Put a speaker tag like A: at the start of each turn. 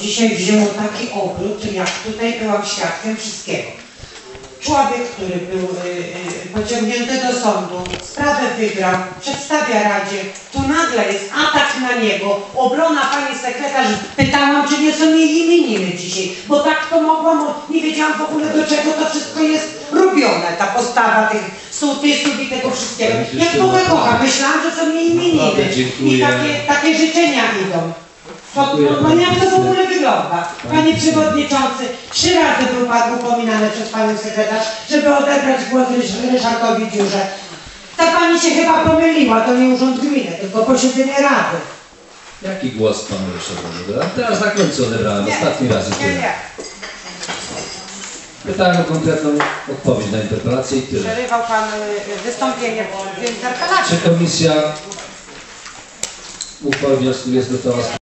A: Dzisiaj wzięło taki obrót, jak tutaj byłam świadkiem wszystkiego. Człowiek, który był y, y, pociągnięty do sądu, sprawę wygrał, przedstawia Radzie, tu nagle jest atak na niego, obrona pani sekretarz, pytałam, czy nie są jej imieniny dzisiaj, bo tak to mogłam, nie wiedziałam w ogóle do czego to wszystko jest robione, ta postawa tych sołtysów i tego wszystkiego. Jak Boga kocha, myślałam, że są jej imieniny i takie, takie życzenia idą. To,
B: Dziękuję,
A: no
B: pani
A: jak to w ogóle wygląda? Panie Przewodniczący, trzy razy był Pan upominany przez Panią Sekretarz, żeby odebrać głos Rysz- Ryszardowi Dziurze. Ta Pani się chyba pomyliła, to nie urząd gminy, tylko posiedzenie Rady.
B: Jaki głos panu jeszcze odebrałem? Teraz na końcu odebrałem, ostatni raz już
A: Nie,
B: tyle.
A: nie.
B: Pytałem o konkretną odpowiedź na interpelację i tyle.
A: Przerywał Pan y, wystąpienie w interpelacji.
B: Czy komisja uchwał wniosku jest gotowa?